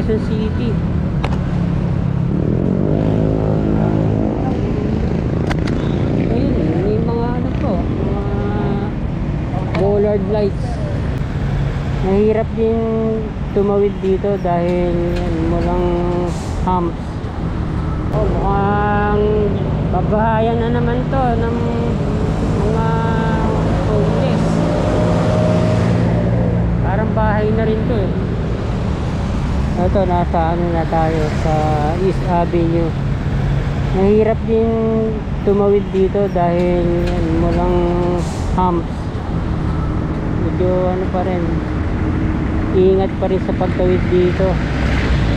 Quezon City. Ayun, may mga ano po, mga bollard lights. Nahirap din tumawid dito dahil walang humps. Oh, mukhang babahayan na naman to ng mga homeless. Parang bahay na rin to eh. Ito, nasa ano na tayo sa East Avenue. Nahirap din tumawid dito dahil walang humps. Medyo ano pa rin, ingat pa rin sa pagtawid dito.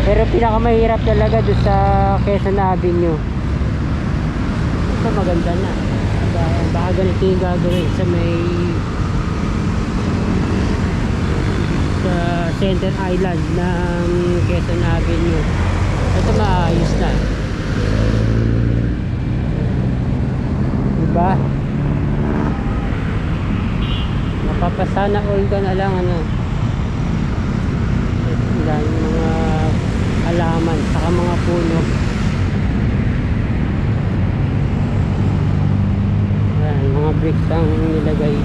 Pero pinakamahirap talaga doon sa Quezon Avenue. Ito maganda na. Baka ganito yung gagawin sa may sa Center Island ng Quezon Avenue. Ito maayos na. Diba? Napapasana all ka na lang ano. Dahil mga halaman saka mga puno. Ayan, mga bricks ang nilagay.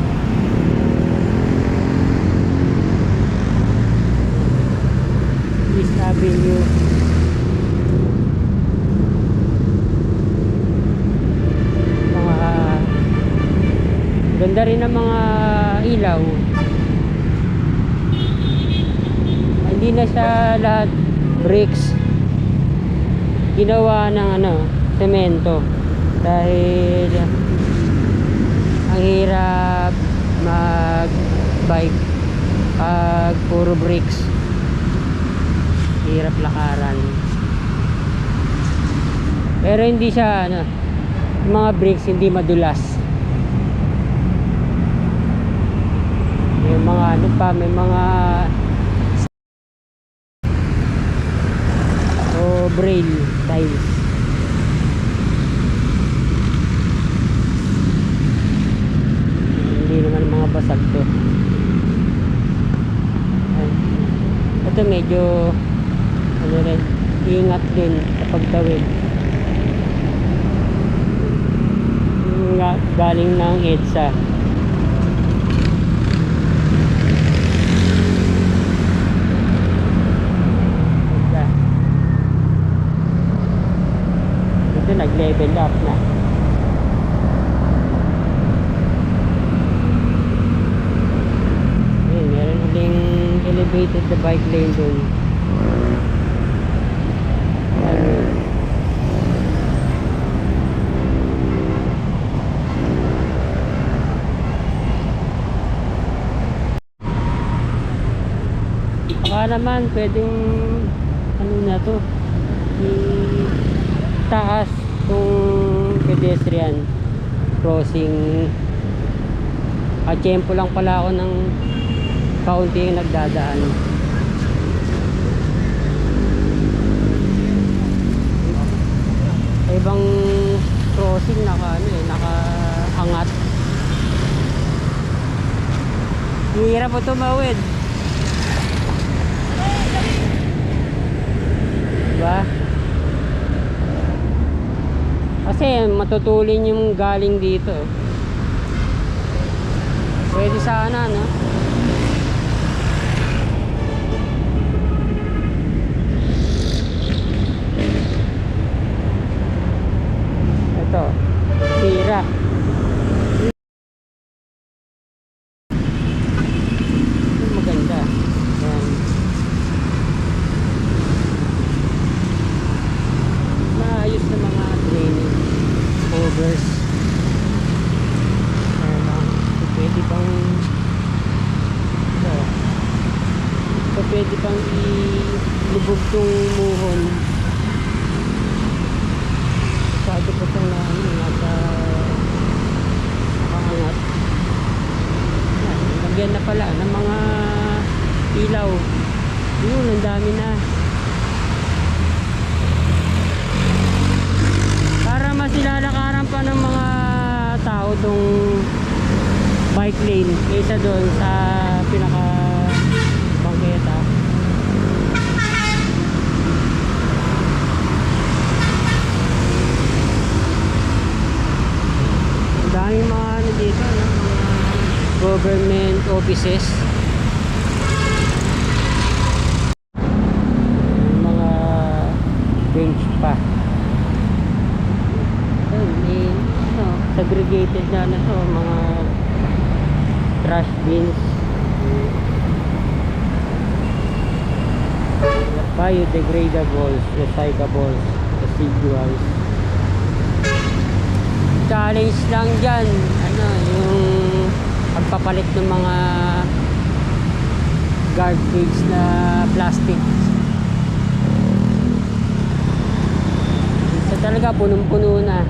East Avenue. Mga ganda rin ng mga ilaw. Hindi na siya lahat bricks. Ginawa ng ano, semento. Dahil ang hirap mag-bike pag puro bricks hirap lakaran pero hindi siya ano mga brakes hindi madulas may mga ano pa may mga braille tiles hindi naman mga basag to ito medyo ano rin, ingat din. Yung nga- galing ng. EDSA. Ito nag-level up na. Ayun, meron uling elevated the bike lane dun. Baka naman pwedeng ano na to taas pedestrian crossing at tempo lang pala ako ng kaunti yung nagdadaan ibang crossing naka ano eh, nakaangat. Hirap po tumawid. Diba? Kasi matutulin yung galing dito. eh. Pwede sana, no? lane kaysa doon sa pinaka bangketa. Ang daming mga ano dito no? mga government offices. Mga bench pa. Ayun, eh, ano, segregated na ano to mga trash bins. Biodegradables, recyclables, residuals. Challenge lang dyan, ano, yung pagpapalit ng mga garbage na plastic. So talaga punong-puno na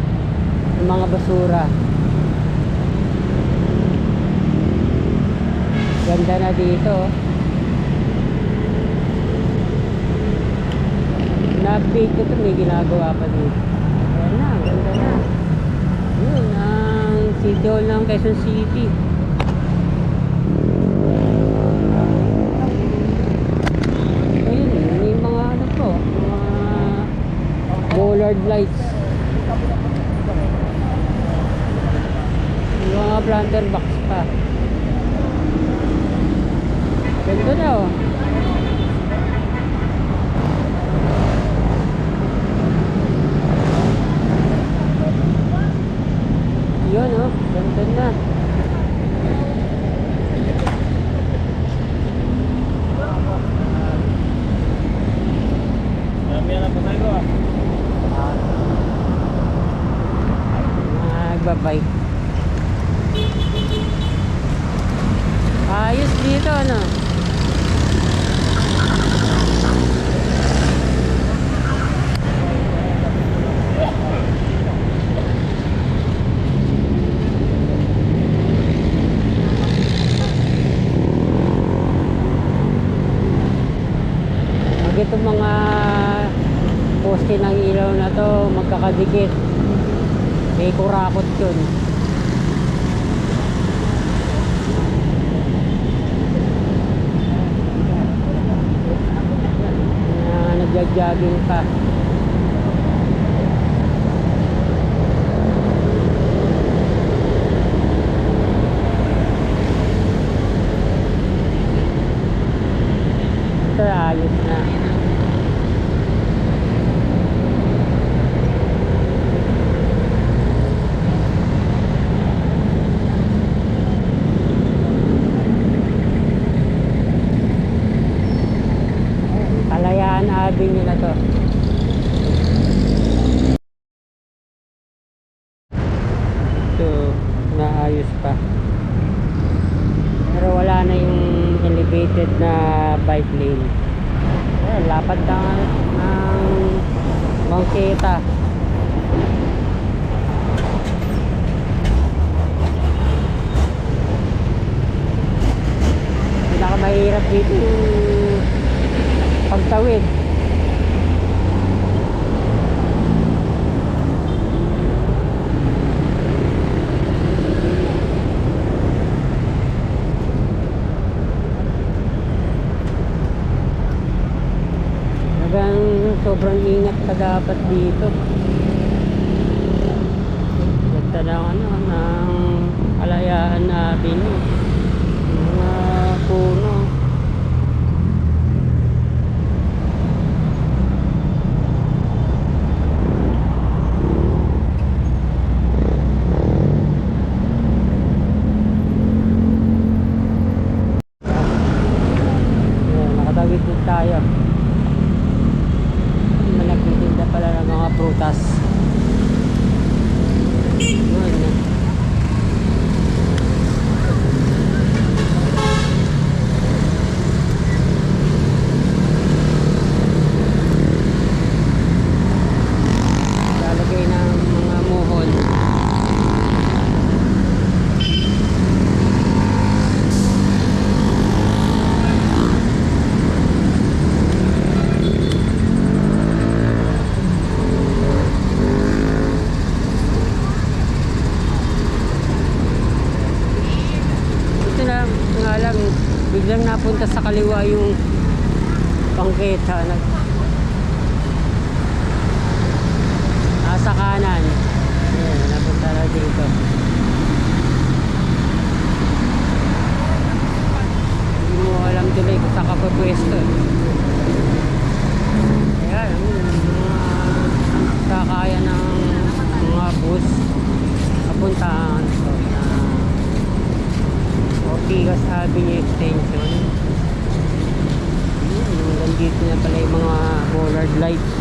ng mga basura. Ganda na dito. Na-update ko to, may ginagawa pa dito. Ayan na, ganda na. Yun, ang Hall ng Quezon City. Ayun, may mga ano po, mga bollard lights. May mga planter box pa. Na oh. Yun oh, ganda na. Nagbabike. Ayos dito ano. Pag itong mga poste ng ilaw na to magkakadikit, may kurakot yun. Na nagja-jogging pa. Ito ayos na. Kalayaan Avenue na to. Ito, naayos pa. Pero wala na yung elevated na bike lane. Eh, lapad nga ng bangketa. Pinakamahirap dito yung pagtawid. Hanggang sobrang ingat ka dapat dito. Ganda ng ano, ng Alayaan Avenue. Mga puno. Tayo. May nagtitinda pala ng mga prutas. kaliwa yung bangketa nag ah, nasa kanan. Ayan napunta na dito. Hindi mo alam tuloy kung saan ka papwesto eh. ayan mga sakaya ng mga bus papunta so, na Ortigas Avenue Extension. Dito na pala yung mga bollard lights.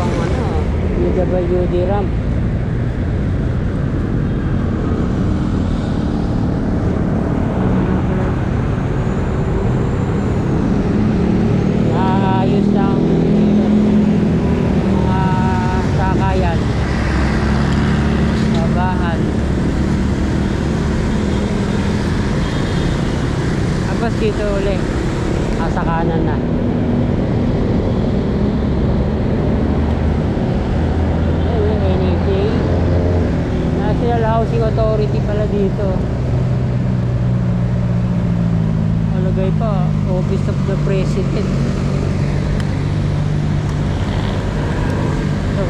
Pang ano, ramp. Naayos ng mga sakayan. Babahan. Tapos dito uli. Nasa kanan na. Ayun, NEC. National Housing Authority pala dito. Malagay pa, Office of the President. Ito,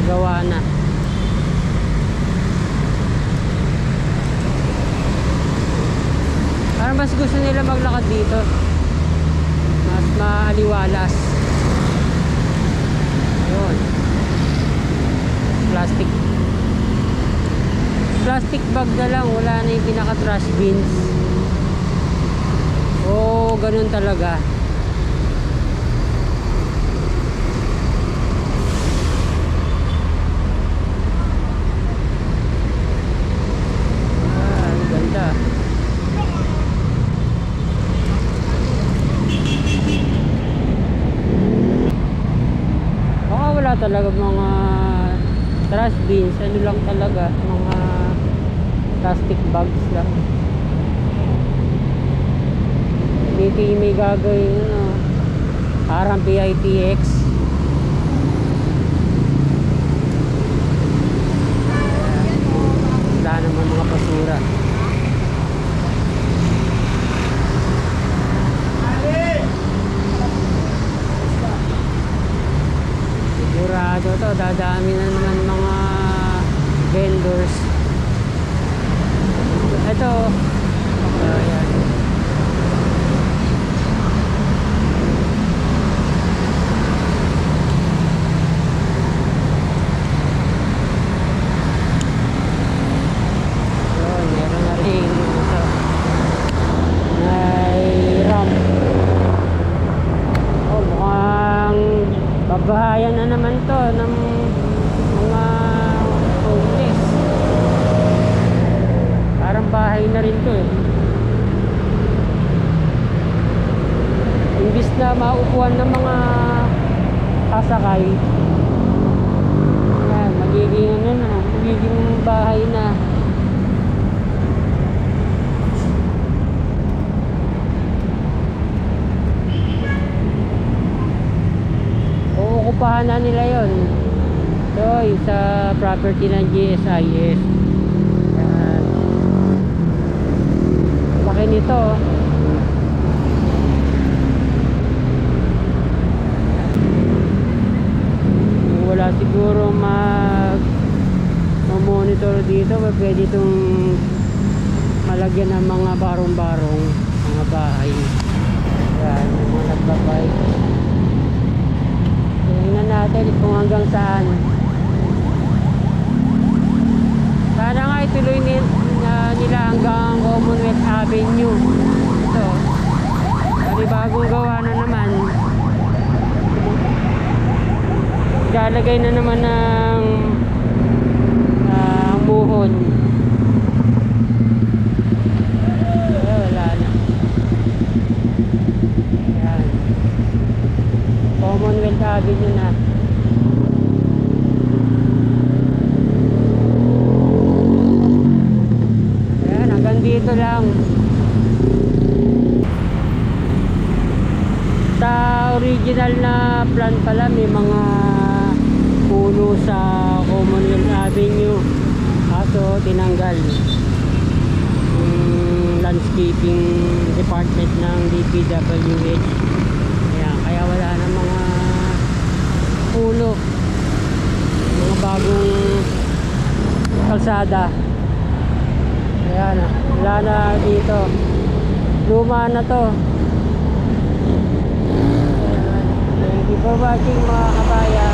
nagawa na. Parang mas gusto nila maglakad dito. Mas maaliwalas. Ayun. Plastic. Plastic bag na lang. Wala na yung pinaka-trash bins. Oo, ganun talaga. Ah, talaga mga trash bins. Ano lang talaga, plastic bags lang. Dito yung may gagawin ano, parang PITX. Wala naman mga basura. Sigurado to, dadami na naman mga vendors. Ito, ayan. Yun, meron na rin ito. May ramp. Oh, mukhang babahayan na naman to ng mga homeless. Parang bahay na rin to eh. Imbis na maupuan ng mga kasakay, yan, magiging ano na, magiging bahay na. Na nila yon. So, sa property ng GSIS. Yan. Laki nito. oh. Wala siguro mag monitor dito, pwede itong malagyan ng mga barong-barong mga bahay. Yan, mga nagbabike. Natin kung hanggang saan. Sana nga ituloy ni, na, nila hanggang Commonwealth Avenue. Ito. Kasi bagong gawa na naman. Ilalagay na naman ng ng buhon. Eh, wala na. Yan. Commonwealth Avenue na. Ayan, hanggang dito lang. Sa original na plan pala, may mga puno sa Commonwealth Avenue. Kaso, tinanggal. Yung landscaping department ng DPWH. Ayan, kaya wala na mga puno. Mga bagong kalsada. Ayan, ah. wala na dito. Luma na to. Ayan. Thank you for watching mga kabayan.